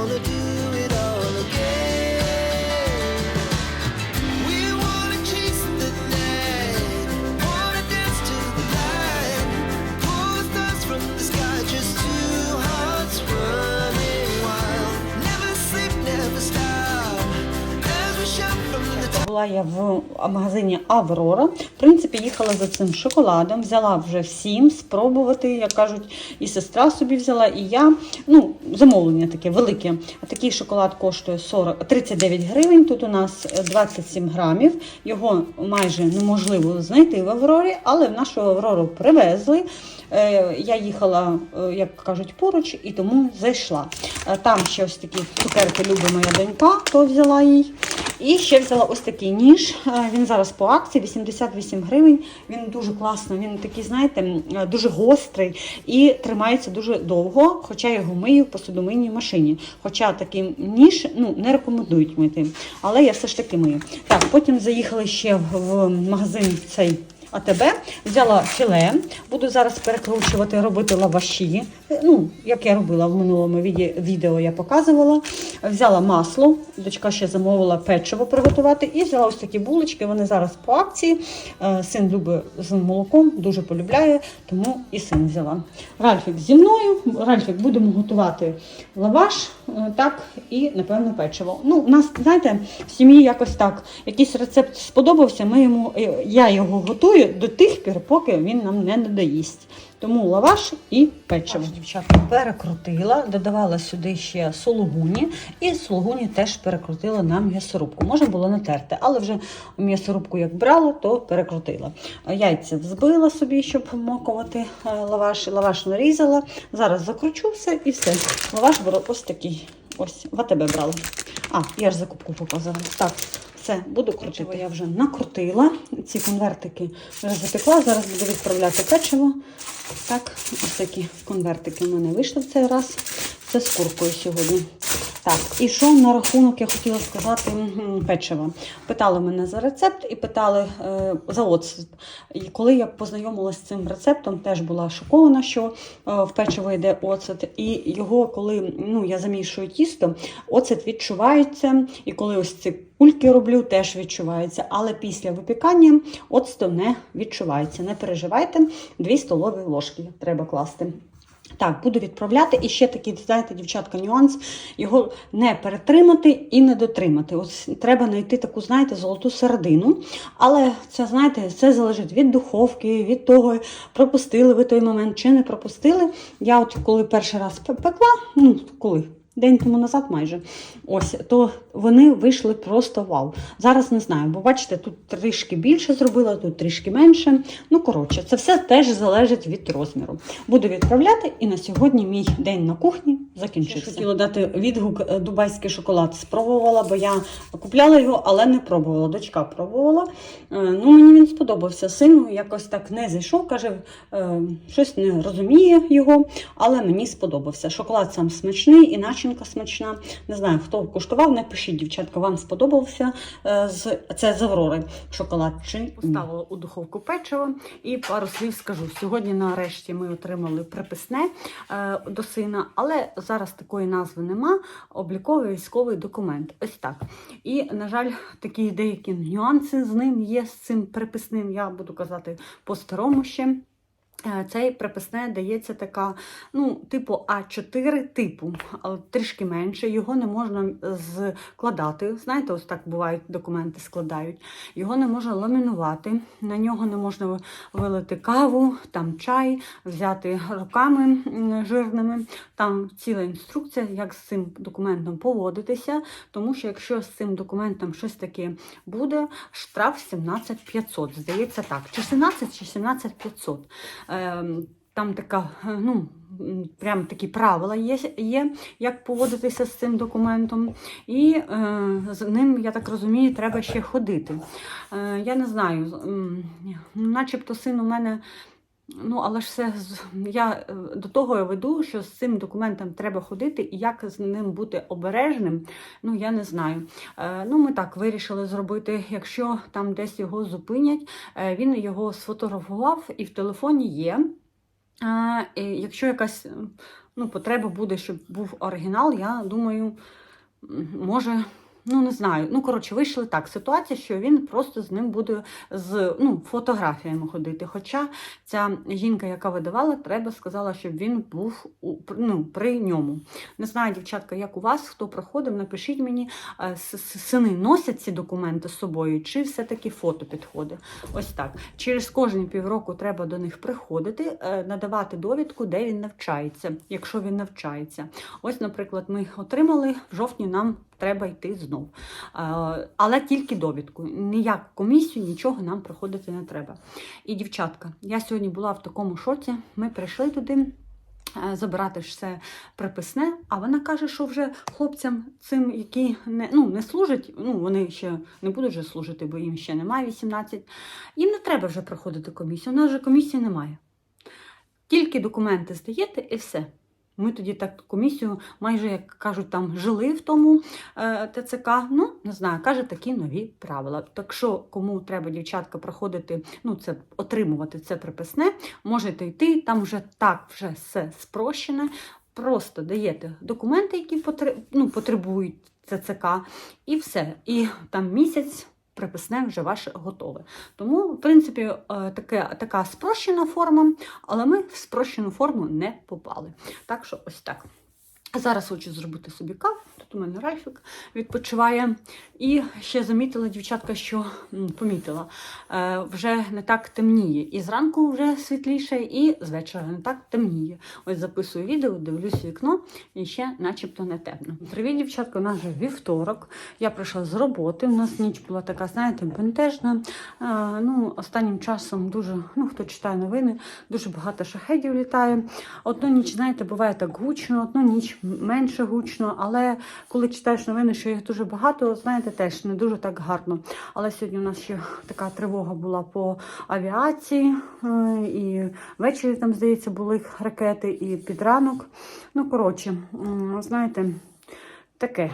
gonna do Була я в магазині Аврора. В принципі, їхала за цим шоколадом, взяла вже всім спробувати, як кажуть, і сестра собі взяла, і я. Ну, замовлення таке велике. Такий шоколад коштує 40, 39 гривень. Тут у нас е, 27 грамів. Його майже неможливо знайти в Аврорі, але в нашу Аврору привезли. Е, Я їхала, е, як кажуть, поруч і тому зайшла. Е, Там ще ось такі цукерки любить моя донька, то взяла їй. І ще взяла ось такий ніж. Він зараз по акції 88 гривень. Він дуже класно, він такий, знаєте, дуже гострий і тримається дуже довго, хоча його мию в посудомийній машині. Хоча такий ніж ну, не рекомендують мити. Але я все ж таки мию. Так, потім заїхали ще в магазин цей. АТБ взяла філе, буду зараз перекручувати, робити лаваші. Е, Ну, як я робила в минулому відео, я показувала. Взяла масло, дочка ще замовила печиво приготувати, і взяла ось такі булочки. Вони зараз по акції. Е, Син любить з молоком, дуже полюбляє, тому і син взяла. Ральфік зі мною. Ральфік будемо готувати лаваш, е, так, і, напевно, печиво. Ну, у нас, знаєте, в сім'ї якось так. Якийсь рецепт сподобався, ми йому, я його готую до тих пір, поки він нам не надоїсть. Тому лаваш і печиво. Дівчатка перекрутила, додавала сюди ще сулугуні, і сулугуні теж перекрутила на м'ясорубку. Можна було натерти, але вже м'ясорубку як брала, то перекрутила. Яйця взбила собі, щоб вмокувати е, лаваш. Лаваш нарізала. Зараз закручу все і все. Лаваш беру ось такий. Ось, в АТБ брала. А, я ж закупку показувала. Так, все, буду крутити. Я вже накрутила. Ці конвертики вже запекла. Зараз буду відправляти печиво. Так, ось такі конвертики в мене вийшли в цей раз. Це з куркою сьогодні. Так, і що на рахунок я хотіла сказати печива. Питали мене за рецепт і питали е, за оцет. І коли я познайомилася з цим рецептом, теж була шокована, що е, в печиво йде оцет. І його, коли ну, я замішую тісто, оцет відчувається. І коли ось ці кульки роблю, теж відчувається. Але після випікання оцту не відчувається. Не переживайте, 2 столові ложки треба класти. Так, буду відправляти. І ще такий, знаєте, дівчатка, нюанс. Його не перетримати і не дотримати. Ось треба знайти таку, знаєте, золоту середину. Але це, знаєте, це залежить від духовки, від того, пропустили ви той момент чи не пропустили. Я от коли перший раз пекла, ну коли? День тому назад майже ось то вони вийшли просто вау. Зараз не знаю, бо бачите, тут трішки більше зробила, тут трішки менше. Ну коротше, це все теж залежить від розміру. Буду відправляти, і на сьогодні мій день на кухні закінчився. Хотіла дати відгук е, дубайський шоколад. Спробувала, бо я купляла його, але не пробувала. Дочка пробувала. Е, Ну мені він сподобався. Сину якось так не зайшов. каже, е, щось не розуміє його, але мені сподобався. Шоколад сам смачний і начинка смачна. Не знаю, хто куштував, напишіть, дівчатка, вам сподобався е, це з Аврори шоколад чи? Поставила у духовку печиво і пару слів скажу. Сьогодні, нарешті, ми отримали приписне е, до сина, але зараз такої назви нема. Обліковий військовий документ. Ось так. І, на жаль, такі деякі нюанси з ним є з цим приписним. Я буду казати по-старому ще. Е, Цей приписне дається така, ну, типу А4 типу, але трішки менше. Його не можна складати. Знаєте, ось так бувають документи складають. Його не можна ламінувати, на нього не можна вилити каву, там чай, взяти руками жирними. Там ціла інструкція, як з цим документом поводитися. Тому що якщо з цим документом щось таке буде, штраф 17 500. Здається так. Чи 17, чи 17 500. Ем, Там така, е, ну, прям такі правила є, є, як поводитися з цим документом. І е, з ним, я так розумію, треба ще ходити. Е, я не знаю, начебто син у мене. Ну, але ж все я е, до того я веду, що з цим документом треба ходити, і як з ним бути обережним, ну я не знаю. Е, ну, ми так вирішили зробити, якщо там десь його зупинять, е, він його сфотографував і в телефоні є. Якщо якась ну, потреба буде, щоб був оригінал, я думаю, може. Ну, не знаю. Ну, коротше, вийшли так. Ситуація, що він просто з ним буде з ну, фотографіями ходити. Хоча ця жінка, яка видавала, треба сказала, щоб він був ну, при ньому. Не знаю, дівчатка, як у вас, хто проходив, напишіть мені, е, сини носять ці документи з собою, чи все-таки фото підходить. Ось так. Через кожні півроку треба до них приходити, е, надавати довідку, де він навчається, якщо він навчається. Ось, наприклад, ми отримали в жовтні нам. Треба йти знов. Е, Але тільки довідку. Ніяк комісію, нічого нам проходити не треба. І дівчатка, я сьогодні була в такому шоці. Ми прийшли туди. е, Забирати ж все приписне, а вона каже, що вже хлопцям цим, які не, ну, не служать, ну вони ще не будуть вже служити, бо їм ще немає 18, їм не треба вже проходити комісію. У нас вже комісії немає. Тільки документи здаєте і все. Ми тоді так комісію, майже як кажуть, там жили в тому е, ТЦК. Ну, не знаю, каже такі нові правила. Так що, кому треба, дівчатка, проходити, ну, це отримувати це приписне, можете йти, там вже так вже все спрощене. Просто даєте документи, які ну, потребують ТЦК, і все. І там місяць. Приписне вже ваше готове. Тому, в принципі, е, таке, така спрощена форма, але ми в спрощену форму не попали. Так що ось так. Зараз хочу зробити собі каву. Тут у мене Ральфік відпочиває. І ще замітила дівчатка, що помітила, е, вже не так темніє. І зранку вже світліше, і з вечора не так темніє. Ось записую відео, дивлюсь вікно, і ще начебто не темно. Привіт, дівчатка, у нас вже вівторок. Я прийшла з роботи. У нас ніч була така, знаєте, бентежна. Е, ну, останнім часом дуже, ну хто читає новини, дуже багато шахедів літає. Одну ніч, знаєте, буває так гучно, одну ніч менше гучно, але коли читаєш новини, що їх дуже багато, знаєте, теж не дуже так гарно. Але сьогодні у нас ще така тривога була по авіації, е, і ввечері там, здається, були ракети, і під ранок. Ну, коротше, знаєте, таке.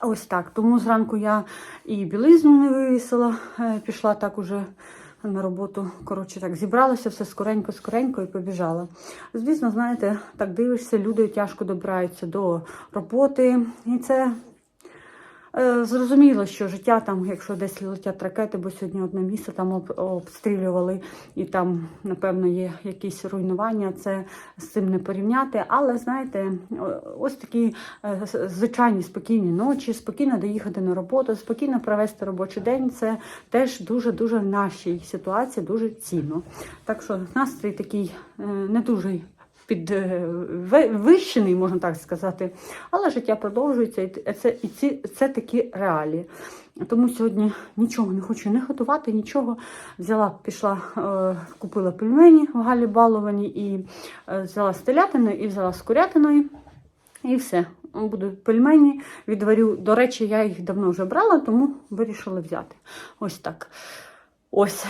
Ось так. Тому зранку я і білизну не вивісила, е, пішла так уже на роботу. Коротше, так зібралася все скоренько, скоренько і побіжала. Звісно, знаєте, так дивишся, люди тяжко добираються до роботи. І це зрозуміло, що життя там, якщо десь летять ракети, бо сьогодні одне місце там об- обстрілювали, і там, напевно, є якісь руйнування, це з цим не порівняти. Але знаєте, ось такі е, звичайні спокійні ночі, спокійно доїхати на роботу, спокійно провести робочий день. Це теж дуже дуже в нашій ситуації дуже цінно. Так що настрій такий е, не дуже. Підвищений, можна так сказати, але життя продовжується, і це, і ці, це такі реалії. Тому сьогодні нічого не хочу не готувати, нічого. Взяла, пішла, е, купила пельмені в Галі Баловані і е, взяла з телятиною і взяла з курятиною. І все. Будуть пельмені, відварю. До речі, я їх давно вже брала, тому вирішила взяти. Ось так. Ось.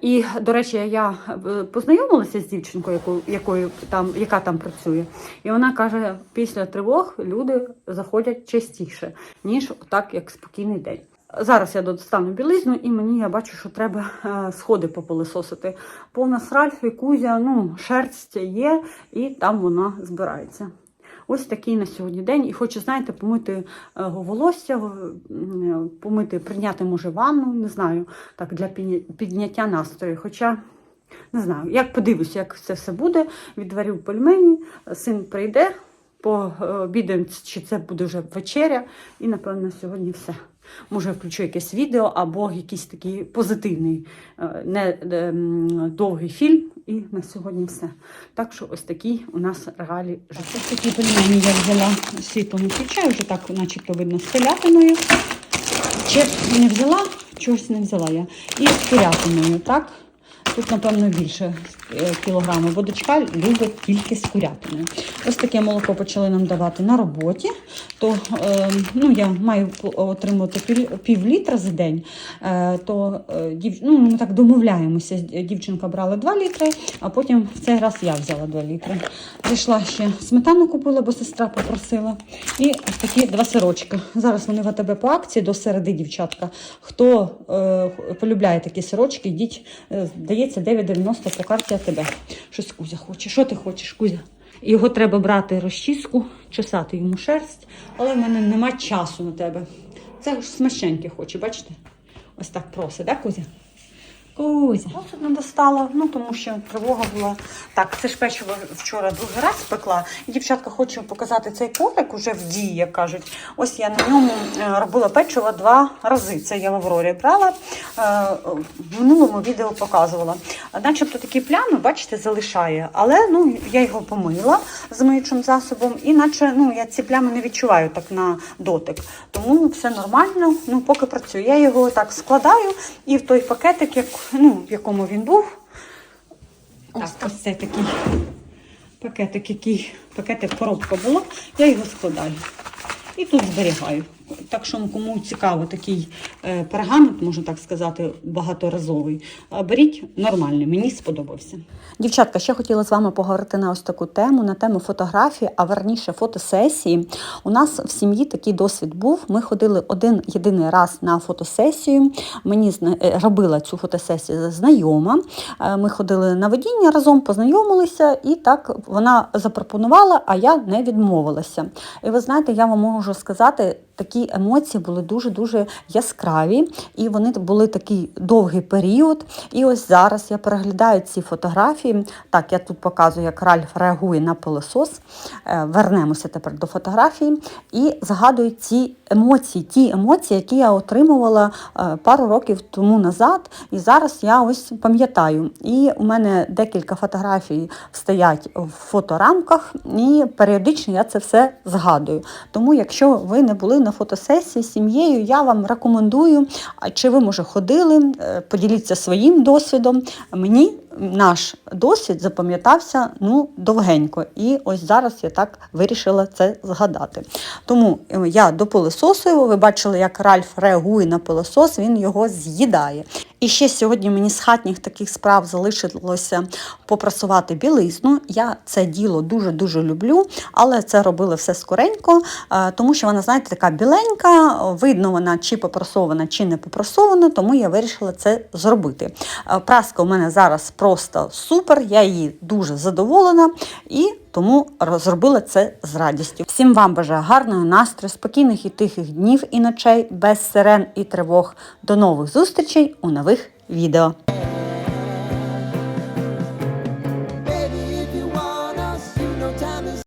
І, до речі, я е, познайомилася з дівчинкою, яку, якою там, яка там працює. І вона каже, після тривог люди заходять частіше, ніж так, як спокійний день. Зараз я достану білизну, і мені я бачу, що треба е, сходи попилисосити. Повна сральф і кузя, ну, шерсть є, і там вона збирається. Ось такий на сьогодні день. І хочу, знаєте, помити е, волосся, помити, прийняти, може, ванну, не знаю, так, для підняття настрою. Хоча, не знаю, як подивлюся, як це все буде. Відварю пельмені, син прийде, пообідаємо, чи це буде вже вечеря. І, напевно, сьогодні все. Може, включу якесь відео або якийсь такий позитивний, е, не е, довгий фільм. І на сьогодні все. Так що ось такі у нас реалії життя. Такі пельмені я взяла світло не вже так начебто видно з телятиною. Чи не взяла, чогось не взяла я. І з телятиною, так? Тут, напевно, більше е, кілограму, бо дочка любить тільки з курятиною. Ось таке молоко почали нам давати на роботі. То е, ну, я маю отримувати пів, літра за день. Е, то ну, ми так домовляємося. Дівчинка брала 2 літри, а потім в цей раз я взяла 2 літри. Зайшла ще сметану купила, бо сестра попросила. І ось такі два сирочки. Зараз вони в АТБ по акції до середи, дівчатка. Хто е, полюбляє такі сирочки, йдіть, е, здається, 9,90 по карті АТБ. Щось Кузя хоче. Що ти хочеш, Кузя? Його треба брати розчіску, чесати йому шерсть, але в мене нема часу на тебе. Це ж смачненьке хоче, бачите? Ось так просить, да, Кузя? Кузя. Ось не достала, ну тому що тривога була. Так, це ж печиво вчора другий раз спекла. І дівчатка, хочу показати цей коврик уже в дії, як кажуть. Ось я на ньому е, робила печиво два рази. Це я в Аврорі брала. е, В минулому відео показувала. Начебто такі плями, бачите, залишає. Але ну, я його помила з миючим засобом, і наче ну, я ці плями не відчуваю так на дотик. Тому все нормально, ну, поки працює. Я його так складаю і в той пакетик, як, ну, в якому він був. Ось так, ось це такий пакетик, який пакетик коробка була, я його складаю. І тут зберігаю. Так що кому цікаво такий е, пергамент, можна так сказати, багаторазовий, е, беріть нормальний, мені сподобався. Дівчатка, ще хотіла з вами поговорити на ось таку тему, на тему фотографії, а верніше фотосесії. У нас в сім'ї такий досвід був. Ми ходили один єдиний раз на фотосесію. Мені е, робила цю фотосесію знайома. Ми ходили на водіння разом, познайомилися, і так вона запропонувала, а я не відмовилася. І ви знаєте, я вам можу сказати, такі емоції були дуже-дуже яскраві, і вони були такий довгий період. І ось зараз я переглядаю ці фотографії. Так, я тут показую, як Ральф реагує на пилосос. Е, Вернемося тепер до фотографії і згадую ці емоції, ті емоції, які я отримувала е, пару років тому назад. І зараз я ось пам'ятаю. І у мене декілька фотографій стоять в фоторамках, і періодично я це все згадую. Тому, якщо ви не були на фотосесії з сім'єю, я вам рекомендую, чи ви може ходили, е, поділіться своїм досвідом. Мені наш досвід запам'ятався ну довгенько, і ось зараз я так вирішила це згадати. Тому е, я допилососую, ви бачили, як Ральф реагує на пилосос, він його з'їдає. І ще сьогодні мені з хатніх таких справ залишилося попрасувати білизну. Я це діло дуже-дуже люблю, але це робили все скоренько, е, тому що вона, знаєте, така біленька, видно вона чи попрасована, чи не попрасована, тому я вирішила це зробити. Е, Праска у мене зараз просто супер, я її дуже задоволена і тому розробила це з радістю. Всім вам бажаю гарного настрою, спокійних і тихих днів і ночей, без сирен і тривог. До нових зустрічей у нових відео.